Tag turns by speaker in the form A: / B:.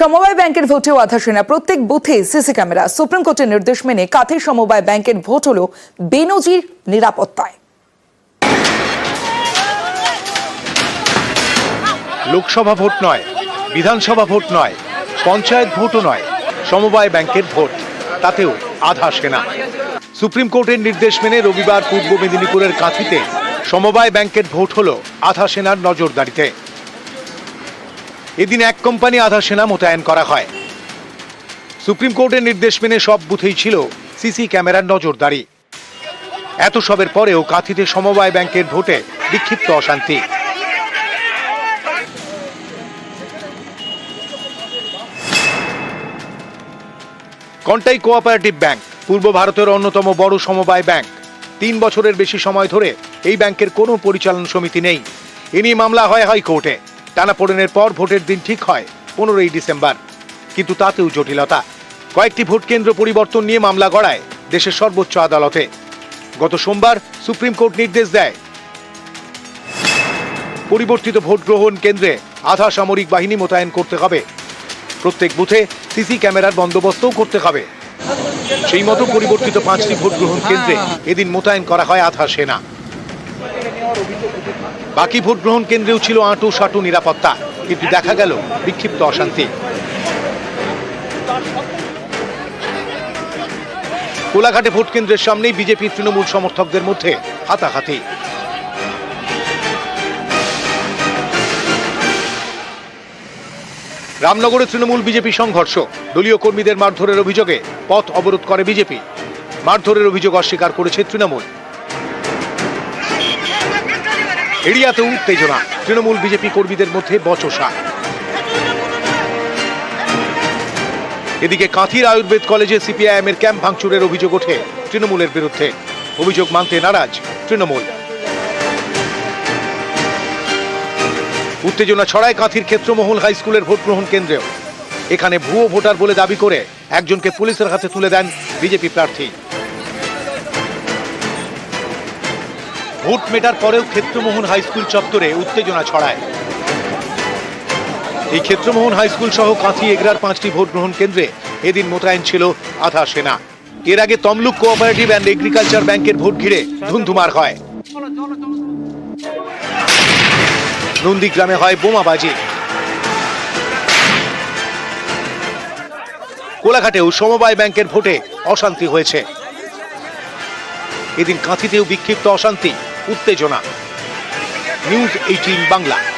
A: সমবায় ব্যাংকের ভোটেও আধা সেনা। প্রত্যেক বুথে সিসি ক্যামেরা। সুপ্রিম কোর্টের নির্দেশ মেনে কাথি সমবায় ব্যাংকের ভোট হল বেনজির নিরাপত্তায়।
B: লোকসভা ভোট নয়, বিধানসভা ভোট নয়, পঞ্চায়েত ভোটও নয়, সমবায় ব্যাংকের ভোট। তাতেও আধা সেনা। সুপ্রিম কোর্টের নির্দেশ মেনে রবিবার পূর্ব মেদিনীপুরের কাঁথিতে সমবায় ব্যাংকের ভোট হলো আধা সেনার নজরদারিতে। এদিন এক কোম্পানি আধা সেনা মোতায়েন করা হয়। সুপ্রিম কোর্টের নির্দেশ মেনে সব বুথেই ছিল সিসি ক্যামেরার নজরদারি। এত সবের পরেও কাঁথিতে সমবায় ব্যাংকের ভোটে বিক্ষিপ্ত অশান্তি। কন্টাই কোঅপারেটিভ ব্যাংক, পূর্ব ভারতের অন্যতম বড় সমবায় ব্যাংক। তিন বছরের বেশি সময় ধরে এই ব্যাংকের কোনো পরিচালন সমিতি নেই। এ নিয়ে মামলা হয় হাইকোর্টে। টানাপোড়েনের পর ভোটের দিন ঠিক হয়, পনেরোই ডিসেম্বর। কিন্তু তাতেও জটিলতা। কয়েকটি ভোট কেন্দ্র পরিবর্তন নিয়ে মামলা গড়ায় দেশের সর্বোচ্চ আদালতে। গত সোমবার সুপ্রিম কোর্ট নির্দেশ দেয়। পরিবর্তিত ভোট গ্রহণ কেন্দ্রে আধা সামরিক বাহিনী মোতায়েন করতে হবে। প্রত্যেক বুথে সিসি ক্যামেরার বন্দোবস্তও করতে হবে। সেই মতো পরিবর্তিত পাঁচটি ভোট গ্রহণ কেন্দ্রে এদিন মোতায়েন করা হয় আধা সেনা। বাকি ভোট গ্রহণ কেন্দ্রেও ছিল আঁটু সাটু নিরাপত্তা, কিন্তু দেখা গেল বিক্ষিপ্ত অশান্তি। কোলাঘাটে ভোট কেন্দ্রের সামনেই বিজেপি তৃণমূল সমর্থকদের মধ্যে হাতাহাতি। রামনগরে তৃণমূল বিজেপি সংঘর্ষ, দলীয় কর্মীদের মারধরের অভিযোগে পথ অবরোধ করে বিজেপি। মারধরের অভিযোগ অস্বীকার করেছে তৃণমূল। এরিয়াতেও উত্তেজনা। তৃণমূল বিজেপি কর্মীদের মধ্যে বচসা। এদিকে কাঁথির আয়ুর্বেদ কলেজে সিপিআইএম এর ক্যাম্প ভাঙচুরের অভিযোগ ওঠে তৃণমূলের বিরুদ্ধে। অভিযোগ মানতে নারাজ তৃণমূল। উত্তেজনা ছড়ায় কাঁথির ক্ষেত্রমহল হাই স্কুলের ভোট গ্রহণ কেন্দ্রেও। এখানে ভুয়ো ভোটার বলে দাবি করে একজনকে পুলিশের হাতে তুলে দেন বিজেপি প্রার্থী। ভোট মেটার পরেও ক্ষেত্রমোহন হাই স্কুল চত্বরে উত্তেজনা ছড়ায়। এই ক্ষেত্রমোহন হাই স্কুল সহ কাঁথি এগরার পাঁচটি ভোট গ্রহণ কেন্দ্রে এদিন মোতায়েন ছিল আধা সেনা। এর আগে তমলুক কোঅপারেটিভ অ্যান্ড এগ্রিকালচার ব্যাংকের ভোট ঘিরে ধুন্ধুমার হয়। নন্দীগ্রামে হয় বোমাবাজি। কোলাঘাটেও সমবায় ব্যাংকের ভোটে অশান্তি হয়েছে। এদিন কাঁথিতেও বিক্ষিপ্ত অশান্তি। উত্তেজনা। News eighteen Bangla